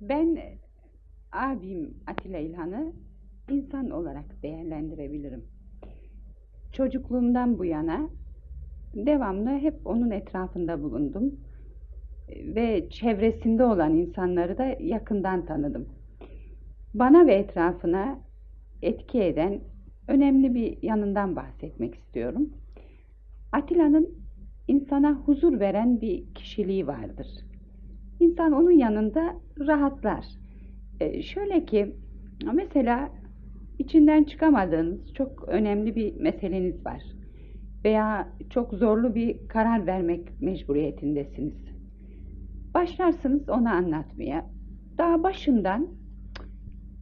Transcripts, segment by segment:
Ben abim Atilla İlhan'ı insan olarak değerlendirebilirim. Çocukluğumdan bu yana devamlı hep onun etrafında bulundum ve çevresinde olan insanları da yakından tanıdım. Bana ve etrafına etki eden önemli bir yanından bahsetmek istiyorum. Atilla'nın insana huzur veren bir kişiliği vardır. İnsan onun yanında rahatlar. Ee, şöyle ki mesela içinden çıkamadığınız çok önemli bir meseleniz var. Veya çok zorlu bir karar vermek mecburiyetindesiniz. Başlarsınız onu anlatmaya. Daha başından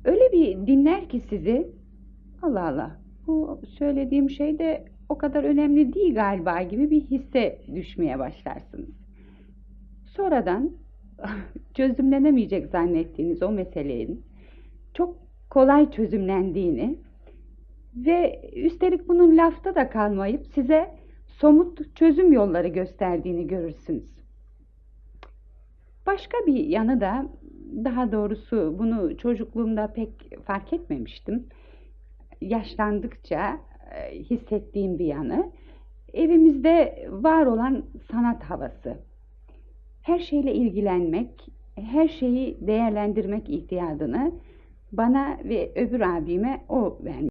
öyle bir dinler ki sizi Allah Allah bu söylediğim şey de o kadar önemli değil galiba gibi bir hisse düşmeye başlarsınız. Sonradan çözümlenemeyecek zannettiğiniz o meselenin çok kolay çözümlendiğini ve üstelik bunun lafta da kalmayıp size somut çözüm yolları gösterdiğini görürsünüz. Başka bir yanı da daha doğrusu bunu çocukluğumda pek fark etmemiştim. Yaşlandıkça e, hissettiğim bir yanı evimizde var olan sanat havası. Her şeyle ilgilenmek, her şeyi değerlendirmek ihtiyacını bana ve öbür abime o vermiş.